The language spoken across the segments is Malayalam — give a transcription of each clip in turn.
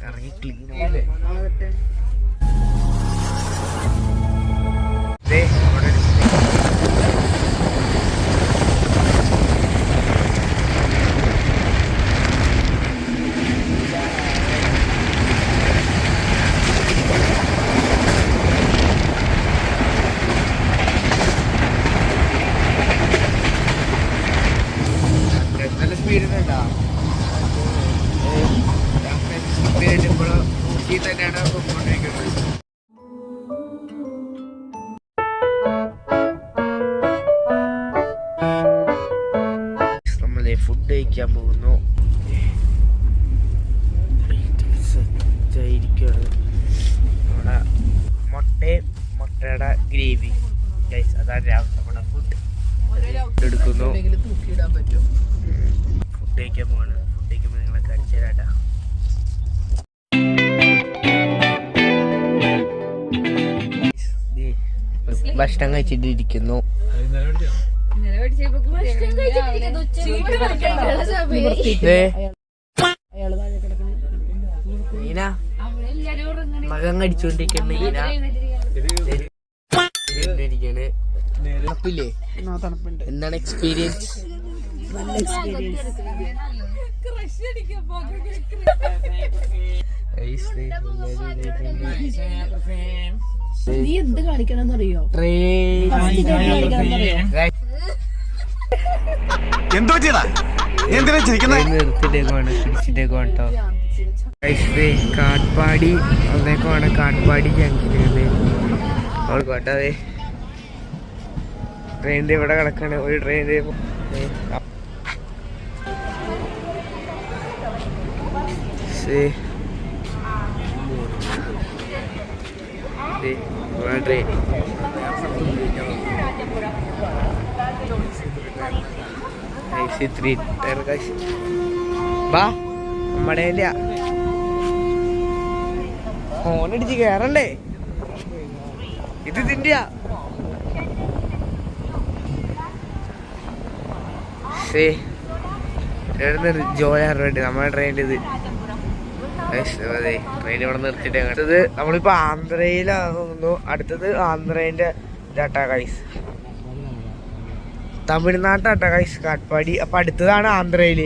ഇറങ്ങി ക്ലീൻ സ്പീഡിനുണ്ടോ ഇപ്പോൾ ഊട്ടി തന്നെയാണ് പൊയ്ക്കൊണ്ടിരിക്കുന്നത് നമ്മളെ ഫുഡ് കഴിക്കാൻ പോകുന്നു. ഇരിക്കുകയാണ് നമ്മുടെ മുട്ടയും മുട്ടയുടെ ഗ്രേവി. ഗൈസ് അതാണ് രാവിലെ നമ്മുടെ ഫുഡ് എടുക്കുന്നു. തൂക്കിയിടാൻ പറ്റും. ഫുഡ് കഴിക്കാൻ പോവാണ് ഫുഡ് കഴിക്കുമ്പോൾ നിങ്ങളെ കാണിച്ചു തരാട്ടാ ഭക്ഷണം കഴിച്ചിട്ട് ഇരിക്കുന്നു ഈന മകം കടിച്ചോണ്ടിരിക്കുന്ന ഈന. ഇരിക്കണ് തണുപ്പില്ലേ? തണുപ്പുണ്ട് എന്താണ് എക്സ്പീരിയൻസ് നല്ല എക്സ്പീരിയൻസ് നീ എന്ത് കാണിക്കണം അറിയോ എന്തോ ചെയ്താ? എന്തിനാ ചിരിക്കുന്നത് നിർത്തിട്ടേക്കാണ് പിടിച്ചിട്ടേക്കാണ് കേട്ടോ. കാട്ട്പാടി കേട്ടതേ ട്രെയിനിന്റെ ഇവിടെ കിടക്കാണ്. ഒരു ട്രെയിനിന്റെ ട്രെയിൻ ഇല്ല ഫോണടിച്ച് കേറണ്ടേ? ഇത് സേ ജോയാറുണ്ട് നമ്മുടെ ട്രെയിനിൽ ഇത്. അതെ. ട്രെയിൻ ഇവിടെ നിർത്തിയിട്ട് അടുത്തത് നമ്മളിപ്പോ ആന്ധ്രയിലാണ് തോന്നുന്നു അടുത്തത് ആന്ധ്രേന്റെ ഇതാട്ടാ കൈസ് തമിഴ്നാട്ടാട്ടാ കൈസ് കാട്ട്പാടി. അപ്പൊ അടുത്തതാണ് ആന്ധ്രയിൽ.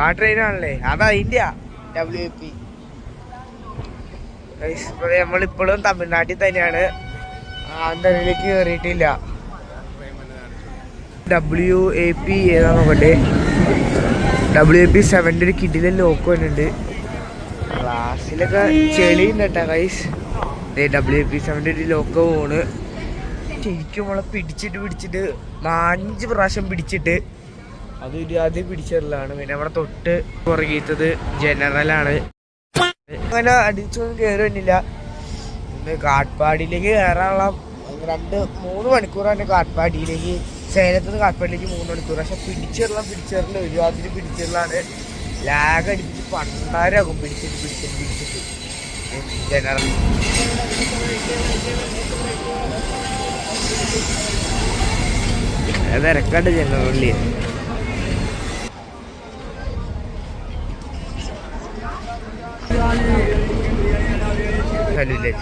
ആ ട്രെയിനാണല്ലേ അതാ ഇന്ത്യ. ഡബ്ല്യു പി നമ്മളിപ്പോഴും തമിഴ്നാട്ടിൽ തന്നെയാണ്. ആന്ധ്രയിലേക്ക് കയറിയിട്ടില്ല ഡബ്ല്യു എ പി ഏതാ നോക്കട്ടെ ഡബ്ല്യു പി സെവന്റെ ഒരു കിഡിലെ ലോക്ക് വന്നിട്ടുണ്ട്. ക്ലാസ്സിലൊക്കെ ചെളി ഉണ്ടട്ടാ കൈസ് ഡബ്ല്യു പി സെവന്റെ ഒരു ലോക്ക് പോണ്. ശരിക്കും നമ്മളെ പിടിച്ചിട്ട് പിടിച്ചിട്ട് നാലഞ്ച് പ്രാവശ്യം പിടിച്ചിട്ട് അത് ഒരു ആദ്യം പിടിച്ചിടലാണ് പിന്നെ നമ്മുടെ തൊട്ട് പുറകീത്തത് ജനറലാണ് അങ്ങനെ അടിച്ചൊന്നും കയറി വന്നില്ല. കാട്ട്പാടിയിലേക്ക് കയറാനുള്ള രണ്ട് മൂന്ന് മണിക്കൂറാണ് കാട്ട്പാടിയിലേക്ക്. സേലത്ത് നിന്ന് കാട്ട്പാടിയിലേക്ക് മൂന്ന് മണിക്കൂർ പക്ഷെ പിടിച്ചിടலாம் പിടിച്ചിടല ഒരുമാതിരി പിടിച്ചിടലാണ് ലാഗ് അടിപ്പിച്ച് പണ്ടാരാകും പിടിച്ചിട്ട് പിടിച്ചിട്ട് പിടിച്ചിട്ട്. ജനറൽ തിരക്കാണ്ട് ജനറലി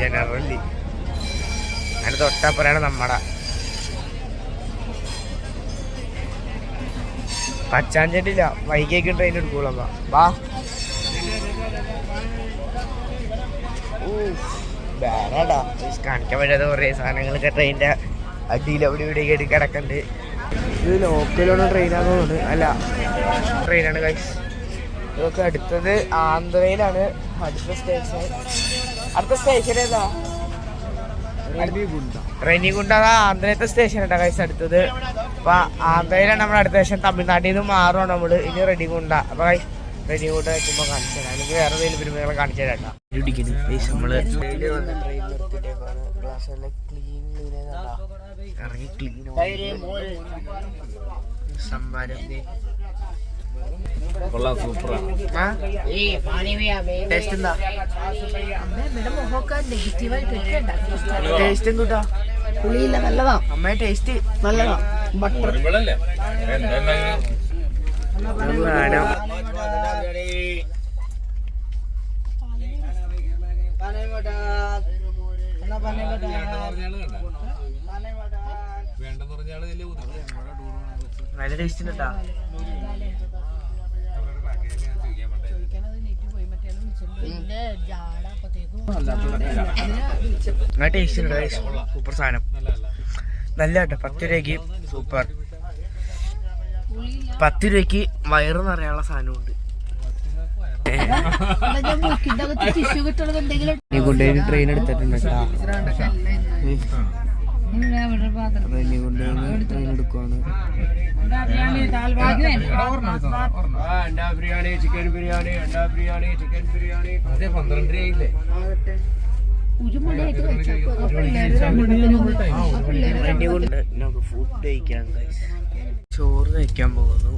ജനറലി അതിന് തൊട്ടപ്പുറമാണ് നമ്മടെ. പച്ചാഞ്ചേട്ടില്ല വൈകേക്ക് ട്രെയിൻ എടുക്കൂല വാ വേറെടാ. കാണിക്കാൻ പറ്റാത്ത കുറേ സാധനങ്ങളൊക്കെ ട്രെയിനിന്റെ അടിയിൽ അവിടെ ഇവിടെയൊക്കെ കിടക്കുന്നുണ്ട് ഇത് ലോക്കലാണ് ട്രെയിനാന്ന് തോന്നുന്നു. അല്ല ട്രെയിനാണ് കൈസ് ഇതൊക്കെ അടുത്തത് ആന്ധ്രയിലാണ്. അടുത്ത സ്റ്റേഷൻ അടുത്ത സ്റ്റേഷൻ ഏതാ? റെനിഗുണ്ട. അതാ ആന്ധ്രയത്തെ സ്റ്റേഷൻ കേട്ടോ കൈസ് അടുത്തത്. അപ്പൊ ആന്ധ്രയിലാണ് നമ്മുടെ അടുത്ത ദേശം തമിഴ്നാട്ടിൽ നിന്ന് മാറുവാണ് നമ്മൾ. ഇനി റെഡി കൊണ്ട. അപ്പൊ റെഡി കൊണ്ട് വെക്കുമ്പോ കാണിച്ചു തരാം. അല്ലെങ്കിൽ വേറെ എന്തെങ്കിലും പെരുമകളെ കാണിച്ചു തരാം നമ്മൾ ഇറങ്ങി ക്ലീൻ സംഭാരം കൊള്ളാം സൂപ്പറാ ടേസ്റ്റ് എന്താ? ടേസ്റ്റ് എന്തുട്ടാ പുളിയില്ല നല്ലതാ. അമ്മ ടേസ്റ്റ് നല്ലതാ. ബട്ടർ നല്ല ടേസ്റ്റ് ഉണ്ടാ ടേസ്റ്റ് ഉണ്ട് സൂപ്പർ സാധനം. നല്ല കേട്ടോ പത്ത് രൂപയ്ക്ക് സൂപ്പർ. പത്ത് രൂപയ്ക്ക് വയറ് നിറയാനുള്ള സാധനമുണ്ട്. കൊണ്ടുപോയി ട്രെയിൻ എടുത്തിട്ടുണ്ട് ബിരിയാണി ചിക്കൻ ബിരിയാണി ട്രെയിൻ എടുക്കുവാണ്. ബിരിയാണി മണിയായിട്ട് കഴിച്ചേക്കും എന്നെ കൊണ്ട് നമുക്ക് ഫുഡ് കഴിക്കാൻ. ചോറ് കഴിക്കാൻ പോകുന്നു.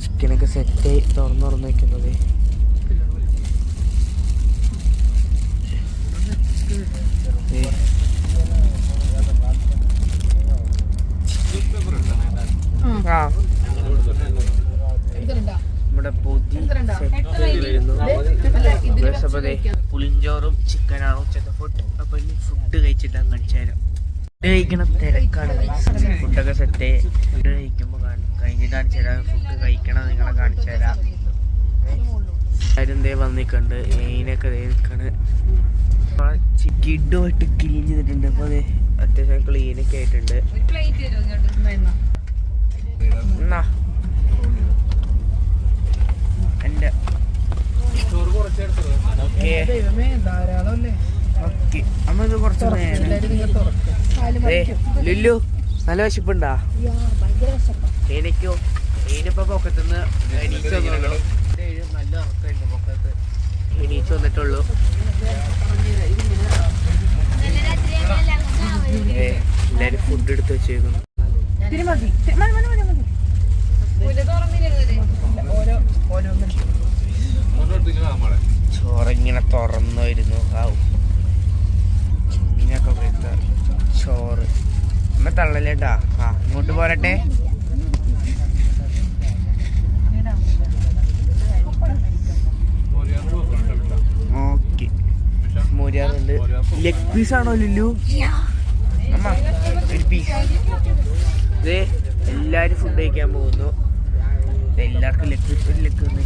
ചിക്കനൊക്കെ സെറ്റ് തുറന്ന് തുറന്ന് വെക്കുന്നത്. ആ. നമ്മുടെ പൊതി സെറ്റ് അപ്പൊ പുളിഞ്ചോറും ചിക്കനാണ് ഉച്ചത്തെ ഫുഡ് അപ്പൊ ഇനി ഫുഡ് കഴിച്ചിട്ട് അങ്ങ് കാണിച്ചു തരാം. ഫുഡ് കഴിക്കണ തിരക്കാണ്. ഫുഡൊക്കെ സെറ്റ് ഫുഡ് കഴിക്കുമ്പോൾ കഴിഞ്ഞ് കാണിച്ചു തരാം. ഫുഡ് കഴിക്കണം നിങ്ങളെ കാണിച്ചു തരാം. എല്ലാവരും ദേ വന്നിക്കണ്ട്. മെയിനൊക്കെ ദേ നിൽക്കണ് കിഡുമായിട്ട് ക്ലീൻ ചെയ്തിട്ടുണ്ട്. അപ്പോൾ അതെ അത്യാവശ്യം ക്ലീനൊക്കെ ആയിട്ടുണ്ട്. എന്നാ ഇത് കുറച്ച് ലുല്ലു നല്ല വിശപ്പുണ്ടാ? എനിക്കോ എനിപ്പോ പൊക്കത്തുനിന്ന് എണീച്ച് വന്നിട്ടുള്ളൂ. നല്ല ഉറക്കമുണ്ട് പൊക്കത്ത്. എണീച്ച് വന്നിട്ടുള്ളൂ. എല്ലാരും ഫുഡ് എടുത്ത് വെച്ചേക്കുന്നു. ചോറിങ്ങനെ തുറന്നു വരുന്നു ആവും ഇങ്ങനൊക്കെ പോലത്തെ ചോറ്. അമ്മ തള്ളലേട്ടാ. ആ ഇങ്ങോട്ട് പോരട്ടെ. ഓക്കെ. മോരിയാറുണ്ട് ലെഗ് പീസ് ആണോ ലുല്ലു അമ്മ ഒരു പീസ് എല്ലാരും ഫുഡ് കഴിക്കാൻ പോകുന്നു. എല്ലാവർക്കും ലക്ക് ഒരു ലക്ക് തന്നെ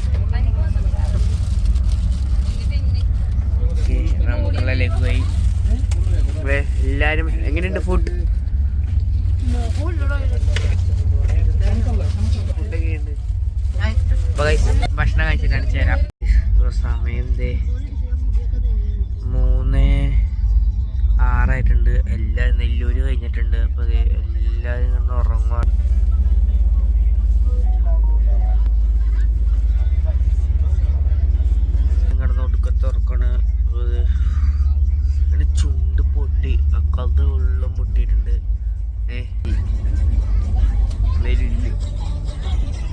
ഓക്കെ നമുക്കുള്ള ലഘുവായി വേ എല്ലാരും എങ്ങനെയുണ്ട് ഫുഡ് ഭക്ഷണം കഴിച്ചിട്ട് ചേരാം സമയം ദേ മൂന്ന് ആറായിട്ടുണ്ട്. എല്ലാ നെല്ലൂര് കഴിഞ്ഞിട്ടുണ്ട്. അപ്പൊ എല്ലാവരും കിടന്ന് കിടന്ന് തുറക്കണ അങ്ങനെ ചുണ്ട് പൊട്ടി കഥ വെള്ളം പൊട്ടിയിട്ടുണ്ട്. ഏ? നെല്ല്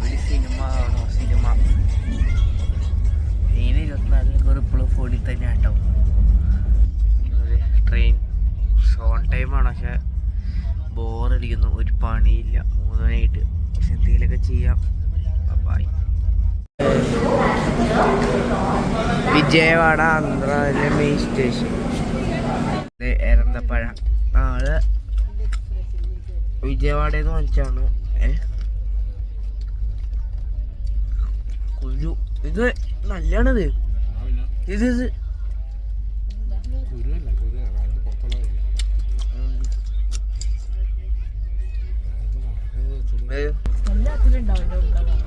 ഒരു സിനിമ ആണോ സിനിമ? മെയിൻ ഇരുപത്തിനാല് മണിക്കൂർ ഇപ്പോഴും ഫോണിൽ തന്നെ ആട്ടോ. ട്രെയിൻ സോൺ ടൈമാണ് പക്ഷെ ബോറടിക്കുന്നു ഒരു പണിയില്ല. മൂന്ന് മണിയായിട്ട്. പക്ഷെ എന്തെങ്കിലുമൊക്കെ ചെയ്യാം. വിജയവാഡ ആന്ധ്രയിലെ മെയിൻ സ്റ്റേഷൻ എരന്തപ്പഴ. ആ അത് വിജയവാഡയിൽ നിന്ന് വാങ്ങിച്ചാണ് ഏ? കുരു. ഇത് നല്ലതാണിത് ഇത് ഇത്. എല്ലാത്തിലും ഉണ്ടാവും.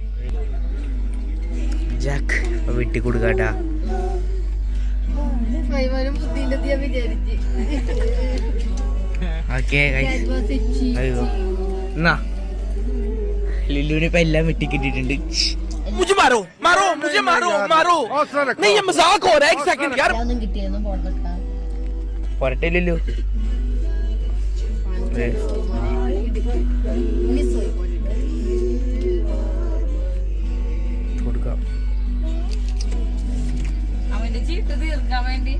ജാക്ക് വെട്ടി കൊടുക്കാട്ടാ ഫൈവാനും ബുദ്ധിയിലെത്തി ഞാൻ വിചാരിച്ച് ഓക്കെ അയ്യോ എന്നാ ലില്ലുവിന് ഇപ്പൊ എല്ലാം വെട്ടിക്കിട്ടിട്ടുണ്ട് मुझे मारो मारो मुझे मारो मारो नहीं ये मजाक हो रहा है एक सेकंड यार ഒന്നും കിട്ടിയൊന്നും പോണ്ടൊക്കെ പോരട്ടെ ലില്ലു വേണ്ടി?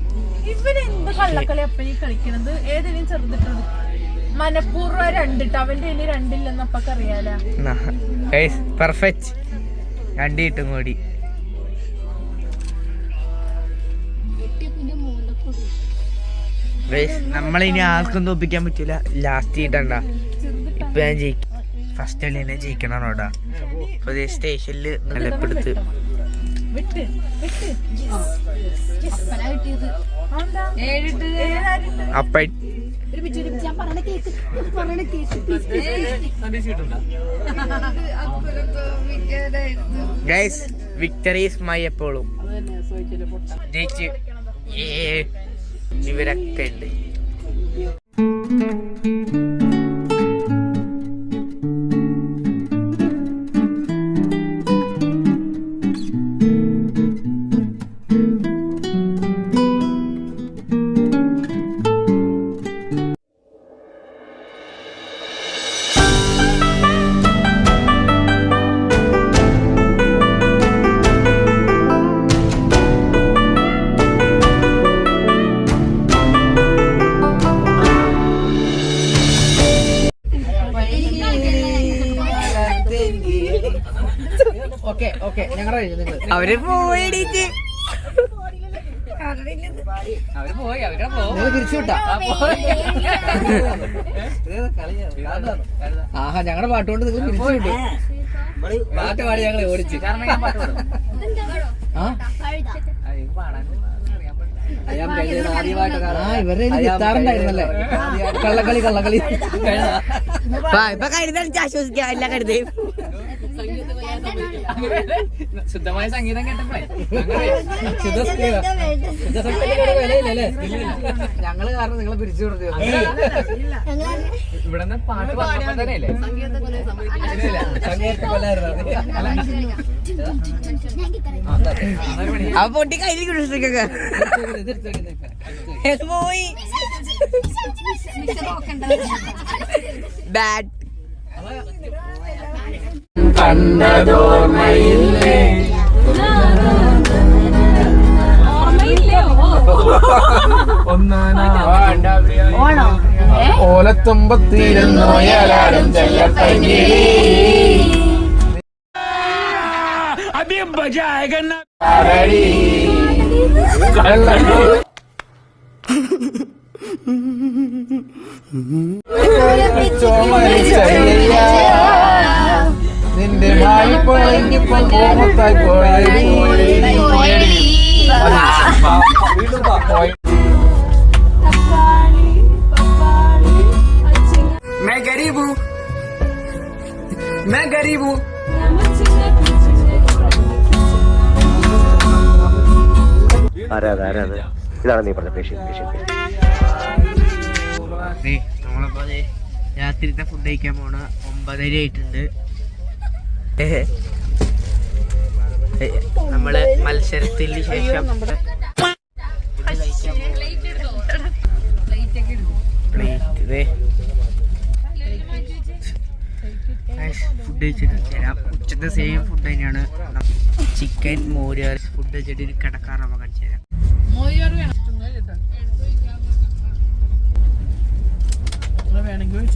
ഇവന് എന്ത് കള്ളക്കളി അപ്പ ഈ കളിക്കണത്? ഏതെങ്കിലും ചെറുതിട്ടത്? മനഃപൂർവം രണ്ടിട്ട് അവന്റെ കയ്യിൽ രണ്ടില്ലെന്ന് അപ്പൊക്കെ അറിയാലോ. പെർഫെക്റ്റ് രണ്ട് കിട്ടും കൂടി. നമ്മളിനി ആർക്കും തോപ്പിക്കാൻ പറ്റൂല. ലാസ്റ്റ് ചെയ്തിട്ടണ്ട ഇപ്പൊ ഞാൻ ജയിക്കും ഫസ്റ്റ് കളി തന്നെ ജയിക്കണോടാ സ്റ്റേഷനിൽ അപ്പൊ സ്റ്റേഷനിൽ നിലപ്പെടുത്ത്. വിട്ട് വിട്ട്? അപ്പ ഗൈസ് വിക്ടറി ഇസ് മൈ എപ്പോഴും ജയിച്ച്. ഏ ഇവരൊക്കെ ഉണ്ട്. അവർ പോയിടിച്ച് ആഹാ ഞങ്ങളുടെ പാട്ടുകൊണ്ട് നിങ്ങൾ പിരിച്ചുവിട്ടു പാട്ട് പാടി ഞങ്ങളെ ഓടിച്ചു. ആ? ആ ഇവരുടെ ഗിത്താറുണ്ടായിരുന്നല്ലേ കള്ളക്കളി കള്ളക്കളി. ഇപ്പൊ കരുതണിച്ച് ആശ്വസിക്കാം എല്ലാ കരുതയും ശുദ്ധമായ സംഗീതം കേട്ടപ്പോഴേ. ഞങ്ങൾ കാരണം നിങ്ങളെ പിരിച്ചു കൊടുത്തു. ഇവിടെ പാട്ട് പാടാൻ അപ്പൊ പൊട്ടി കയ്യിൽ കുടിച്ചിട്ടൊക്കെ പോയി ബാഡ്. ഓലത്തുമ്പത്തിരുന്നു ഏലാടും നിന്റെ മായിപ്പോഴെങ്കിപ്പോ കോമത്തായി പോയടി मैं गरीब हूँ मैं गरीब हूँ അതെ അതെ അതെ അതെ ഇതാണ് നീ പറഞ്ഞ പേഷ്യൻ പേഷ്യൻ നമ്മളിപ്പോ ദേ രാത്രിത്തെ ഫുഡ് കഴിക്കാൻ പോണ ഒമ്പതര ആയിട്ടുണ്ട് ഏ, ഏ, നമ്മൾ മത്സരത്തിന് ശേഷം ഫുഡ് കഴിച്ചിട്ട് ഉച്ചത്തെ സെയിം ഫുഡ് തന്നെയാണ്. ചിക്കൻ മോര് ഫുഡ് ഒരു കിടക്കാറ് നമുക്ക് വേണമെങ്കിൽ